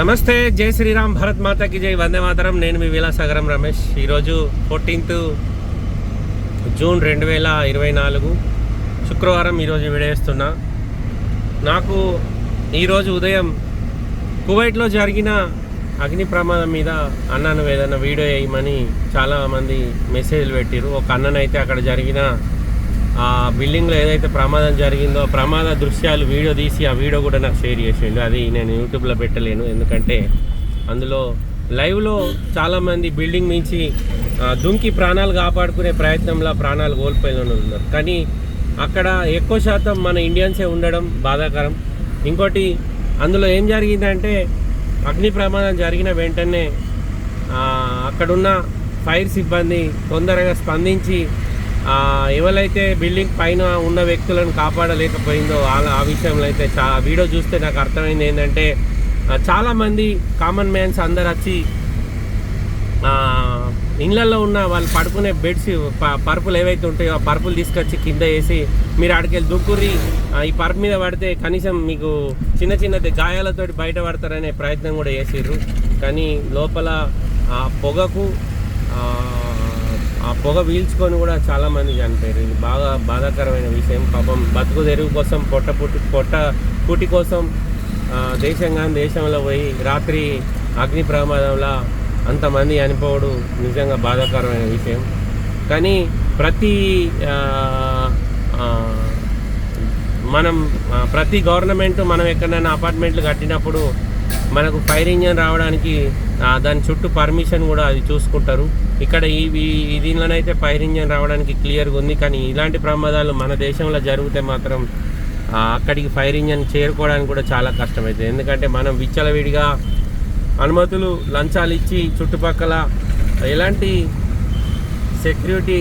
నమస్తే జై శ్రీరామ్ భరత్ మాతకి జై వందే మాతరం. నేను మీ విలాసాగరం రమేష్. ఈరోజు ఫోర్టీన్త్ జూన్ రెండు వేల ఇరవై నాలుగు శుక్రవారం ఈరోజు విడేస్తున్నా. నాకు ఈరోజు ఉదయం కువైట్లో జరిగిన అగ్ని ప్రమాదం మీద అన్నను ఏదైనా వీడియో వేయమని చాలామంది మెసేజ్లు పెట్టారు ఒక అన్ననైతే అక్కడ జరిగిన ఆ బిల్డింగ్లో ఏదైతే ప్రమాదం జరిగిందో ప్రమాద దృశ్యాలు వీడియో తీసి ఆ వీడియో కూడా నాకు షేర్ చేసిండు. అది నేను యూట్యూబ్లో పెట్టలేను. ఎందుకంటే అందులో లైవ్లో చాలామంది బిల్డింగ్ నుంచి దుంకి ప్రాణాలు కాపాడుకునే ప్రయత్నంలో ప్రాణాలు కోల్పోయిన ఉన్నారు. కానీ అక్కడ ఎక్కువ శాతం మన ఇండియన్సే ఉండడం బాధాకరం. ఇంకోటి అందులో ఏం జరిగిందంటే అగ్ని ప్రమాదం జరిగిన వెంటనే అక్కడున్న ఫైర్ సిబ్బంది తొందరగా స్పందించి ఎవరైతే బిల్డింగ్ పైన ఉన్న వ్యక్తులను కాపాడలేకపోయిందో ఆ విషయంలో అయితే చా వీడియో చూస్తే నాకు అర్థమైంది ఏంటంటే చాలామంది కామన్ మ్యాన్స్ అందరు వచ్చి ఇండ్లలో ఇళ్ళల్లో ఉన్న వాళ్ళు పడుకునే బెడ్స్ పరుపులు ఏవైతే ఉంటాయో ఆ పరుపులు తీసుకొచ్చి కింద వేసి మీరు ఆడికెళ్ళి దుక్కుర్రి ఈ పరుపు మీద పడితే కనీసం మీకు చిన్న చిన్న గాయాలతో బయట పడతారనే ప్రయత్నం కూడా చేసిర్రు. కానీ లోపల పొగకు ఆ, పొగ వీల్చుకొని కూడా చాలామంది చనిపోయారు. ఇది బాగా బాధాకరమైన విషయం. పాపం బతుకు తెరువు కోసం పొట్ట పుట్టి పొట్ట పుట్టి కోసం ఆ, దేశం కానీ దేశంలో పోయి రాత్రి అగ్ని ప్రమాదంలో అంతమంది చనిపోవడం నిజంగా బాధాకరమైన విషయం. కానీ ప్రతి మనం ప్రతి గవర్నమెంట్ మనం ఎక్కడైనా అపార్ట్మెంట్లు కట్టినప్పుడు మనకు ఫైర్ ఇంజన్ రావడానికి దాని చుట్టూ పర్మిషన్ కూడా అది చూసుకుంటారు. ఇక్కడ ఈ దీనిలోనైతే ఫైర్ ఇంజన్ రావడానికి క్లియర్గా ఉంది. కానీ ఇలాంటి ప్రమాదాలు మన దేశంలో జరిగితే మాత్రం అక్కడికి ఫైర్ ఇంజన్ చేరుకోవడానికి కూడా చాలా కష్టమవుతుంది ఎందుకంటే మనం విచ్చలవిడిగా అనుమతులు లంచాలు ఇచ్చి చుట్టుపక్కల ఎలాంటి సెక్యూరిటీ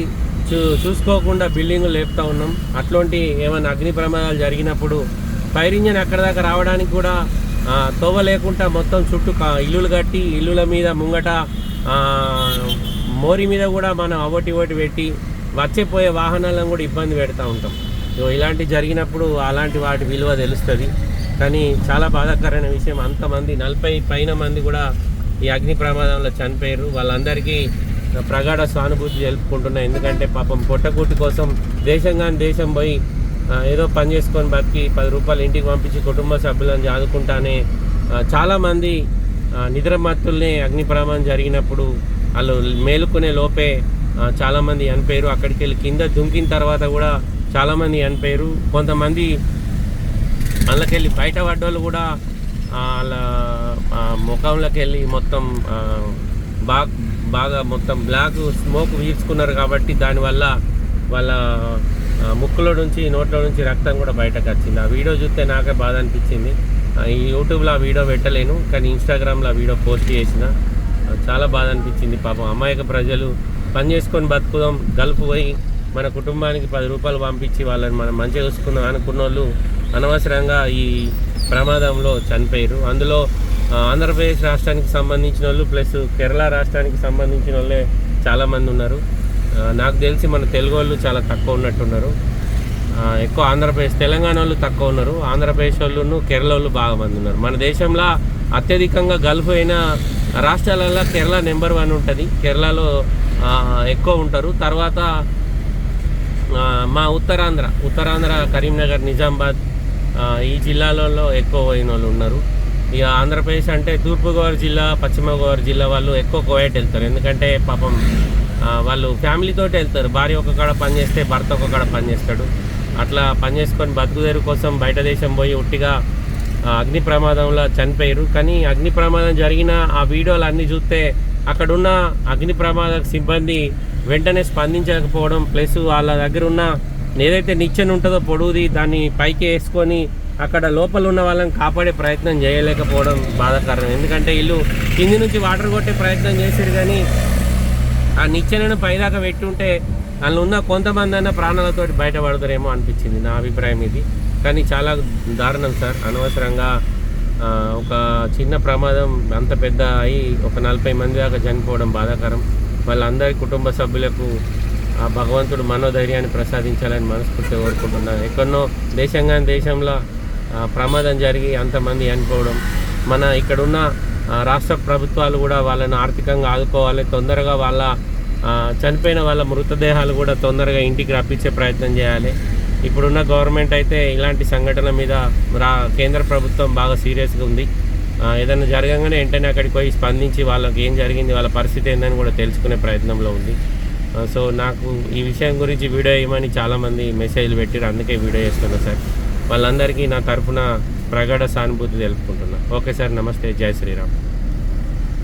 చూ చూసుకోకుండా బిల్డింగులు లేపుతా ఉన్నాం. అట్లాంటి ఏమైనా అగ్ని ప్రమాదాలు జరిగినప్పుడు ఫైర్ ఇంజన్ అక్కడ దాకా రావడానికి కూడా తోవ లేకుండా మొత్తం చుట్టూ ఇల్లులు కట్టి ఇల్లుల మీద ముంగట మోరి మీద కూడా మనం అవటి ఒకటి పెట్టి వచ్చేపోయే వాహనాలను కూడా ఇబ్బంది పెడతా ఉంటాం. ఇలాంటి జరిగినప్పుడు అలాంటి వాటి విలువ తెలుస్తుంది. కానీ చాలా బాధాకరమైన విషయం అంతమంది నలభై పైన మంది కూడా ఈ అగ్ని ప్రమాదంలో చనిపోయారు. వాళ్ళందరికీ ప్రగాఢ సానుభూతి జరుపుకుంటున్నాయి ఎందుకంటే పాపం పొట్టకూటి కోసం దేశం కానీ దేశం పోయి ఏదో పని చేసుకొని బతికి పది రూపాయలు ఇంటికి పంపించి కుటుంబ సభ్యులను చదువుకుంటానే చాలామంది నిద్రమత్తుల్ని అగ్ని ప్రమాదం జరిగినప్పుడు వాళ్ళు మేలుకునే లోపే చాలామంది చనిపోయారు అక్కడికి వెళ్ళి కింద దుంకిన తర్వాత కూడా చాలామంది చనిపోయారు కొంతమంది అందులోకెళ్ళి బయట పడ్డోళ్ళు కూడా వాళ్ళ ముఖంలోకి వెళ్ళి మొత్తం బాగా బాగా మొత్తం బ్లాక్ స్మోక్ వీల్చుకున్నారు కాబట్టి దానివల్ల వాళ్ళ ముక్కులో నుంచి నోట్లో నుంచి రక్తం కూడా బయటకు వచ్చింది. ఆ వీడియో చూస్తే నాకే బాధ అనిపించింది. ఈ యూట్యూబ్లో ఆ వీడియో పెట్టలేను కానీ ఇన్స్టాగ్రామ్లో ఆ వీడియో పోస్ట్ చేసిన చాలా బాధ అనిపించింది పాపం. అమాయక ప్రజలు పని చేసుకొని బతుకుదాం గల్ఫ్ పోయి మన కుటుంబానికి పది రూపాయలు పంపించి వాళ్ళని మనం మంచిగా చూసుకుందాం అనుకున్న వాళ్ళు అనవసరంగా ఈ ప్రమాదంలో చనిపోయారు. అందులో ఆంధ్రప్రదేశ్ రాష్ట్రానికి సంబంధించిన వాళ్ళు ప్లస్ కేరళ రాష్ట్రానికి సంబంధించిన వాళ్ళే చాలామంది ఉన్నారు. నాకు తెలిసి మన తెలుగు వాళ్ళు చాలా తక్కువ ఉన్నట్టున్నారు. ఎక్కువ ఆంధ్రప్రదేశ్ తెలంగాణ వాళ్ళు తక్కువ ఉన్నారు. ఆంధ్రప్రదేశ్ వాళ్ళును కేరళ వాళ్ళు బాగా మంది ఉన్నారు. మన దేశంలో అత్యధికంగా గల్ఫ్ అయిన రాష్ట్రాలలో కేరళ నెంబర్ వన్ ఉంటుంది. కేరళలో ఎక్కువ ఉంటారు. తర్వాత మా ఉత్తరాంధ్ర ఉత్తరాంధ్ర కరీంనగర్ నిజామాబాద్ ఈ జిల్లాలలో ఎక్కువ పోయిన వాళ్ళు ఉన్నారు. ఇక ఆంధ్రప్రదేశ్ అంటే తూర్పుగోదావరి జిల్లా పశ్చిమ గోదావరి జిల్లా వాళ్ళు ఎక్కువ కోయట్ వెళ్తారు. ఎందుకంటే పాపం వాళ్ళు ఫ్యామిలీతో వెళ్తారు. భార్య ఒక కాడ పని చేస్తే భర్త ఒక కాడ పని చేస్తాడు. అట్లా పని చేసుకొని బతుకుదేరు కోసం బయట దేశం పోయి ఉట్టిగా అగ్ని ప్రమాదంలో చనిపోయారు. కానీ అగ్ని ప్రమాదం జరిగిన ఆ వీడియోలు అన్నీ చూస్తే అక్కడున్న అగ్ని ప్రమాద సిబ్బంది వెంటనే స్పందించకపోవడం ప్లస్ వాళ్ళ దగ్గర ఉన్న ఏదైతే నిచ్చెన ఉంటుందో పొడుగుది దాన్ని పైకి వేసుకొని అక్కడ లోపల ఉన్న వాళ్ళని కాపాడే ప్రయత్నం చేయలేకపోవడం బాధాకరం. ఎందుకంటే వీళ్ళు కింది నుంచి వాటర్ కొట్టే ప్రయత్నం చేశారు కానీ ఆ నిచ్చెనను పైదాకా పెట్టుంటే అందులో ఉన్న కొంతమంది అయినా ప్రాణాలతో బయటపడతారేమో అనిపించింది నా అభిప్రాయం ఇది. కానీ చాలా దారుణం సార్. అనవసరంగా ఒక చిన్న ప్రమాదం అంత పెద్ద అయి ఒక నలభై మంది దాకా చనిపోవడం బాధాకరం. వాళ్ళందరి కుటుంబ సభ్యులకు ఆ భగవంతుడు మనోధైర్యాన్ని ప్రసాదించాలని మనస్ఫూర్తిగా కోరుకుంటున్నాను. ఎక్కడో దేశంగా దేశంలో ప్రమాదం జరిగి అంతమంది చనిపోవడం మన ఇక్కడున్న రాష్ట్ర ప్రభుత్వాలు కూడా వాళ్ళని ఆర్థికంగా ఆదుకోవాలి తొందరగా వాళ్ళ చనిపోయిన వాళ్ళ మృతదేహాలు కూడా తొందరగా ఇంటికి రప్పించే ప్రయత్నం చేయాలి. ఇప్పుడున్న గవర్నమెంట్ అయితే ఇలాంటి సంఘటన మీద రా కేంద్ర ప్రభుత్వం బాగా సీరియస్గా ఉంది. ఏదైనా జరగగానే వెంటనే అక్కడికి పోయి స్పందించి వాళ్ళకి ఏం జరిగింది వాళ్ళ పరిస్థితి ఏందని కూడా తెలుసుకునే ప్రయత్నంలో ఉంది. సో నాకు ఈ విషయం గురించి వీడియో వేయమని చాలామంది మెసేజ్లు పెట్టారు అందుకే వీడియో చేస్తున్నా సార్. వాళ్ళందరికీ నా తరఫున ప్రగాఢ సానుభూతి తెలుపుకుంటున్నా. ఓకే సార్ నమస్తే. జై శ్రీరామ్.